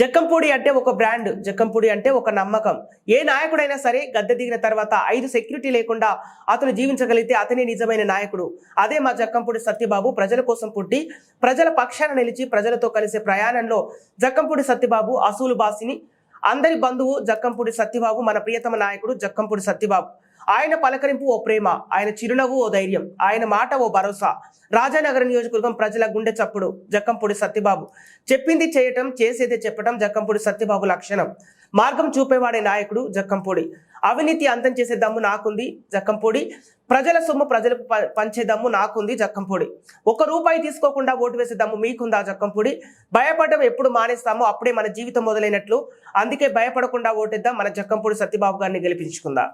జక్కంపూడి అంటే ఒక బ్రాండ్ జక్కంపూడి అంటే ఒక నమ్మకం. ఏ నాయకుడైనా సరే గద్దె దిగిన తర్వాత ఐదు సెక్యూరిటీ లేకుండా అతను జీవించగలిగితే అతనే నిజమైన నాయకుడు. అదే మా జక్కంపూడి సత్యబాబు ప్రజల కోసం పుట్టి ప్రజల పక్షాన నిలిచి ప్రజలతో కలిసే ప్రయాణంలో జక్కంపూడి సత్యబాబు అసూలు బాసిని. అందరి బంధువు జక్కంపూడి సత్యబాబు మన ప్రియతమ నాయకుడు జక్కంపూడి సత్యబాబు. ఆయన పలకరింపు ఓ ప్రేమ ఆయన చిరునవ్వు ఓ ధైర్యం ఆయన మాట ఓ భరోసా. రాజానగరం నియోజకవర్గం ప్రజల గుండె చప్పుడు జక్కంపూడి సత్యబాబు. చెప్పింది చేయటం చేసేది చెప్పటం జక్కంపూడి సత్యబాబు లక్షణం. మార్గం చూపేవాడే నాయకుడు జక్కంపూడి. అవినీతి అంతం చేసే దమ్ము నాకుంది జక్కంపూడి. ప్రజల సొమ్ము ప్రజలకు ప- పంచే దమ్ము నాకుంది జక్కంపూడి. ఒక రూపాయి తీసుకోకుండా ఓటు వేసే దమ్ము మీకుందా జక్కంపూడి? భయపడడం ఎప్పుడు మానేస్తామో అప్పుడే మన జీవితం మొదలైనట్లు. అందుకే భయపడకుండా ఓటేద్దాం మన జక్కంపూడి సత్యబాబు గారిని గెలిపించుకుందాం.